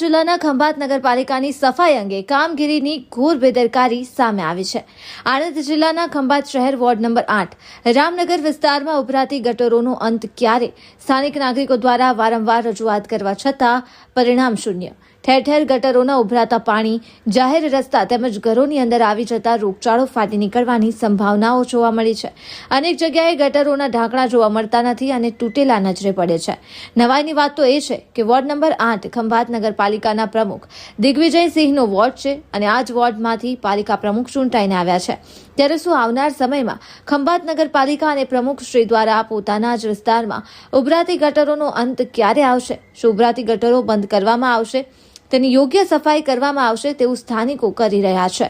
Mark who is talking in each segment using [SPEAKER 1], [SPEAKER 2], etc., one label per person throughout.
[SPEAKER 1] જિલ્લાના ખંભાત નગરપાલિકાની સફાઈ અંગે કામગીરીની ઘોર બેદરકારી સામે આવી છે. આણંદ જિલ્લાના ખંભાત શહેર વોર્ડ નંબર આઠ, રામનગર વિસ્તારમાં ઉભરાતી ગટરોનો અંત ક્યારે? સ્થાનિક નાગરિકો દ્વારા વારંવાર રજૂઆત કરવા છતાં પરિણામ શૂન્ય. ઠેર ઠેર ગટરોના ઉભરાતા પાણી, જાહેર રસ્તા તેમજ ઘરોની અંદર આવી જતા રોગચાળો ફાટી નીકળવાની સંભાવનાઓ જોવા મળી છે. અનેક જગ્યાએ ગટરોના ઢાંકણા જોવા મળતા નથી અને તૂટેલા નજરે પડે છે. નવાઈની વાત તો એ છે કે વોર્ડ નંબર આઠ ખંભાત નગરપાલિકાના પ્રમુખ દિગ્વિજયસિંહનો વોર્ડ છે અને આ જ વોર્ડમાંથી પાલિકા પ્રમુખ ચૂંટાઈને આવ્યા છે. ત્યારે શું આવનાર સમયમાં ખંભાત નગરપાલિકા અને પ્રમુખ શ્રી દ્વારા પોતાના જ વિસ્તારમાં ઉભરાતી ગટરોનો અંત ક્યારે આવશે? શું ઉભરાતી ગટરો બંધ કરવામાં આવશે? તેની યોગ્ય સફાઈ કરવામાં આવશે તેવું સ્થાનિકો કરી રહ્યા છે.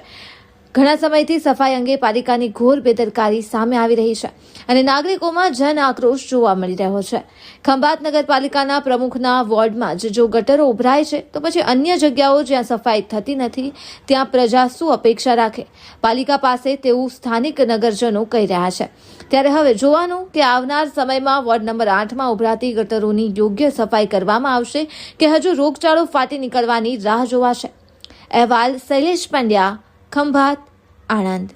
[SPEAKER 1] ઘણા સમયથી સફાઈ અંગે પાલિકાની ઘોર બેદરકારી સામે આવી રહી છે અને નાગરિકોમાં જન આક્રોશ જોવા મળી રહ્યો છે. ખંભાત નગરપાલિકાના પ્રમુખના વોર્ડમાં જ જો ગટરો ઉભરાય છે, તો પછી અન્ય જગ્યાઓ જ્યાં સફાઈ થતી નથી, ત્યાં પ્રજા શું અપેક્ષા રાખે? પાલિકા પાસે તેવું સ્થાનિક નગરજનો કહી રહ્યા છે. ત્યારે હવે જોવાનું કે આવનાર સમયમાં વોર્ડ નંબર આઠમાં ઉભરાતી ગટરોની યોગ્ય સફાઈ કરવામાં આવશે કે હજુ રોગચાળો ફાટી નીકળવાની રાહ જોવાશે? અહેવાલ શૈલેષ પંડ્યા ખંભાત આણંદ